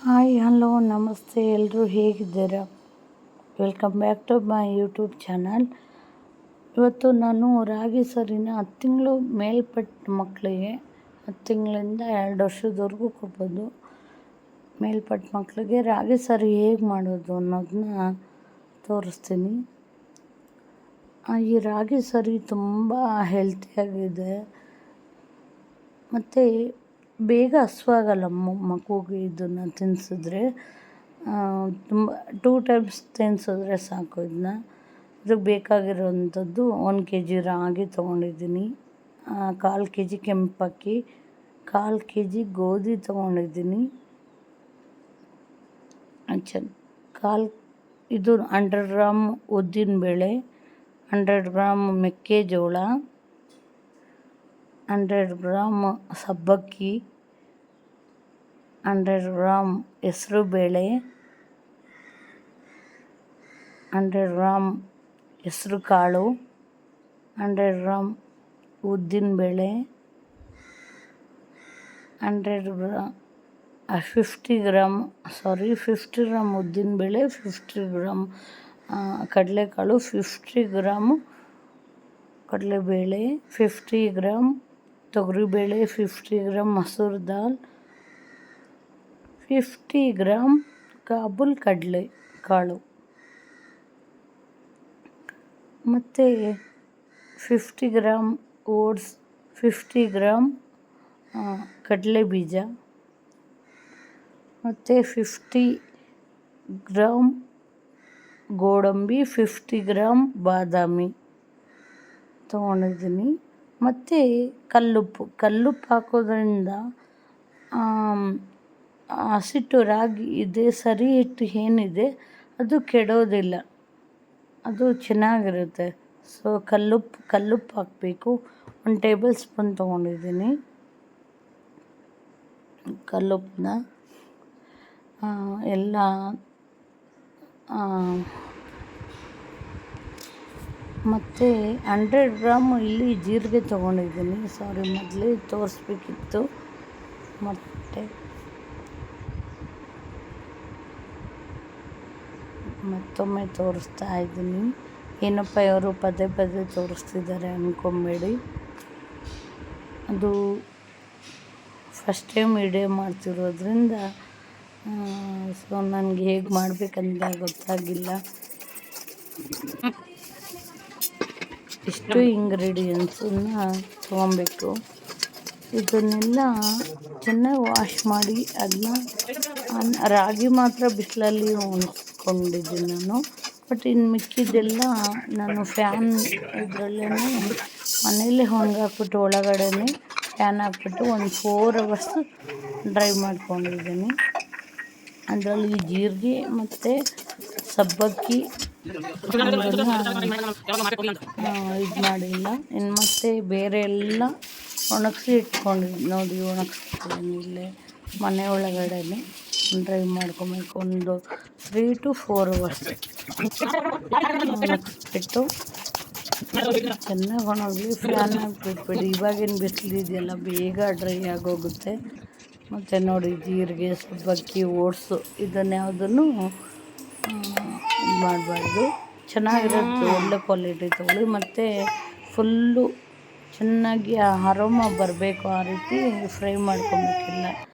Hi, hello, ನಮಸ್ತೆ ಎಲ್ಲರೂ ಹೇಗಿದ್ದೀರಾ? Welcome back to my YouTube channel ಇವತ್ತು ನಾನು ರಾಗಿ ಸರಿನ ಹತ್ತು ತಿಂಗಳು ಮೇಲ್ಪಟ್ಟ ಮಕ್ಕಳಿಗೆ ಹತ್ತು ತಿಂಗಳಿಂದ ಎರಡು ವರ್ಷದವರೆಗೂ ಕೊಡ್ಬೋದು ಮೇಲ್ಪಟ್ಟ ಮಕ್ಕಳಿಗೆ ರಾಗಿ ಸರಿ ಹೇಗೆ ಮಾಡೋದು ಅನ್ನೋದನ್ನ ತೋರಿಸ್ತೀನಿ. ಈ ರಾಗಿ ಸರಿ ತುಂಬ ಹೆಲ್ತಿಯಾಗಿದೆ ಮತ್ತು ಬೇಗ ಹಸ್ವಾಗಲ್ಲ ಮಗುಗೆ ಇದನ್ನು ತಿನ್ನಿಸಿದ್ರೆ ತುಂಬ ಟೂ ಟೈಮ್ಸ್ ತಿನ್ನಿಸಿದ್ರೆ ಸಾಕು ಇದನ್ನ. ಇದಕ್ಕೆ ಬೇಕಾಗಿರೋವಂಥದ್ದು ಒಂದು ಕೆ ಜಿ ರಾಗಿ ತೊಗೊಂಡಿದ್ದೀನಿ. ಕಾಲು ಕೆ ಜಿ ಕೆಂಪಕ್ಕಿ ಕಾಲು ಕೆ ಜಿ ಗೋಧಿ ತೊಗೊಂಡಿದ್ದೀನಿ. ಚ ಕಾಲು, ಇದು ಹಂಡ್ರೆಡ್ ಗ್ರಾಮ್ ಉದ್ದಿನ ಬೇಳೆ ಹಂಡ್ರೆಡ್ ಗ್ರಾಮ್ ಮೆಕ್ಕೆಜೋಳ. ಹಂಡ್ರೆಡ್ ಗ್ರಾಮ್ ಸಬ್ಬಕ್ಕಿ ಹಂಡ್ರೆಡ್ ಗ್ರಾಮ್ ಹೆಸ್ರುಬೇಳೆ ಹಂಡ್ರೆಡ್ ಗ್ರಾಮ್ ಹೆಸ್ರು ಕಾಳು ಹಂಡ್ರೆಡ್ ಗ್ರಾಮ್ ಉದ್ದಿನಬೇಳೆ hundred gram fifty gram sorry fifty gram ಉದ್ದಿನಬೇಳೆ ಫಿಫ್ಟಿ ಗ್ರಾಮ್ ಕಡಲೆಕಾಳು ಫಿಫ್ಟಿ ಗ್ರಾಮು ಕಡಲೆಬೇಳೆ ಫಿಫ್ಟಿ ಗ್ರಾಮ್ ತೊಗರಿಬೇಳೆ ಫಿಫ್ಟಿ ಗ್ರಾಮ್ ಮಸೂರ್ ದಾಲ್ ಫಿಫ್ಟಿ ಗ್ರಾಮ್ ಕಾಬೂಲ್ ಕಡಲೆ ಕಾಳು. ಮತ್ತು fifty gram oats fifty gram ಕಡಲೆ ಬೀಜ. ಮತ್ತು ಫಿಫ್ಟಿ ಗ್ರಾಮ್ ಗೋಡಂಬಿ ಫಿಫ್ಟಿ ಗ್ರಾಮ್ ಬಾದಾಮಿ ತೊಗೊಂಡಿದ್ದೀನಿ. ಮತ್ತು ಕಲ್ಲುಪ್ಪು. ಕಲ್ಲುಪ್ಪು ಹಾಕೋದ್ರಿಂದ ಹಸಿಟ್ಟು ರಾಗಿ ಇದೆ, ಸರಿ ಹಿಟ್ಟು ಏನಿದೆ, ಅದು ಕೆಡೋದಿಲ್ಲ. ಅದು ಚೆನ್ನಾಗಿರುತ್ತೆ. ಸೊ ಕಲ್ಲುಪ್ಪು ಕಲ್ಲುಪ್ಪು ಹಾಕಬೇಕು. ಒಂದು ಟೇಬಲ್ ಸ್ಪೂನ್ ತೊಗೊಂಡಿದ್ದೀನಿ. ಕಲ್ಲುಪ್ಪನ್ನ ಎಲ್ಲ ಮತ್ತು ಹಂಡ್ರೆಡ್ ಗ್ರಾಮು ಇಲ್ಲಿ ಜೀರಿಗೆ ತೊಗೊಂಡಿದ್ದೀನಿ. ಸಾರಿ ಮೊದಲೇ ತೋರಿಸ್ಬೇಕಿತ್ತು. ಮತ್ತು ಮತ್ತೊಮ್ಮೆ ತೋರಿಸ್ತಾ ಇದ್ದೀನಿ. ಏನಪ್ಪ ಇವರು ಪದೇ ಪದೇ ತೋರಿಸ್ತಿದ್ದಾರೆ ಅಂದ್ಕೊಂಬೇಡಿ ಅದು ಫಸ್ಟ್ ಟೈಮ್ ಇಡೇ ಮಾಡ್ತಿರೋದ್ರಿಂದ ಸೊ ನನಗೆ ಹೇಗೆ ಮಾಡಬೇಕಂತ ಗೊತ್ತಾಗಿಲ್ಲ. ಇಷ್ಟು ಇಂಗ್ರೀಡಿಯೆಂಟ್ಸನ್ನು ತೊಗೊಬೇಕು. ಇದನ್ನೆಲ್ಲ ಚೆನ್ನಾಗಿ ವಾಶ್ ಮಾಡಿ ಅದನ್ನ ರಾಗಿ ಮಾತ್ರ ಬಿಸಿಲಲ್ಲಿ ಒಣಗಿಸ್ಕೊಂಡಿದ್ದೀನಿ ನಾನು. ಬಟ್ ಇನ್ನು ಮಿಕ್ಕಿದ್ದೆಲ್ಲ ನಾನು ಫ್ಯಾನ್ ಇದರಲ್ಲೇ ಮನೇಲಿ ಒಣಗಾಕ್ಬಿಟ್ಟು ಒಳಗಡೆನೆ ಫ್ಯಾನ್ ಹಾಕ್ಬಿಟ್ಟು ಒಂದು ಫೋರ್ ಅವರ್ಸ್ ಡ್ರೈ ಮಾಡ್ಕೊಂಡಿದ್ದೀನಿ. ಅದರಲ್ಲಿ ಜೀರಿಗೆ ಮತ್ತು ಸಬ್ಬಕ್ಕಿ ಇದು ಮಾಡಿಲ್ಲ. ಇನ್ನು ಮತ್ತೆ ಬೇರೆ ಎಲ್ಲ ಒಣಗಿಸಿ ಇಟ್ಕೊಂಡಿದ್ದು ನೋಡಿ ಒಣಗಿಸ್ತೀನಿ ಇಲ್ಲೇ ಮನೆ ಒಳಗಡೆನೆ. ಡ್ರೈವ್ ಮಾಡ್ಕೊಬೇಕು. ಒಂದು ತ್ರೀ ಟು ಫೋರ್ ಅವರ್ಸ್ ಒಣಗಿಸ್ಬಿಟ್ಟು ಚೆನ್ನಾಗಿ ಒಣಗಲಿ. ಫ್ಯಾನ್ ಹಾಕ್ಬಿಟ್ಬಿಡಿ. ಇವಾಗಿನ ಬಿಸಿಲಿದೆಯಲ್ಲ ಬೇಗ ಡ್ರೈ ಆಗೋಗುತ್ತೆ. ಮತ್ತು ನೋಡಿ, ಜೀರಿಗೆ, ಸಬ್ಬಕ್ಕಿ, ಓಟ್ಸು ಇದನ್ಯಾವುದನ್ನು ಮಾಡಬಾರ್ದು. ಚೆನ್ನಾಗಿರುತ್ತೆ ಒಳ್ಳೆ ಕ್ವಾಲಿಟಿ ತಗೊಳ್ಳಿ. ಮತ್ತು ಫುಲ್ಲು ಚೆನ್ನಾಗಿ ಆ ಅರೋಮ ಬರಬೇಕು ಆ ರೀತಿ ಫ್ರೈ ಮಾಡ್ಕೊಬೇಕಿಲ್ಲ.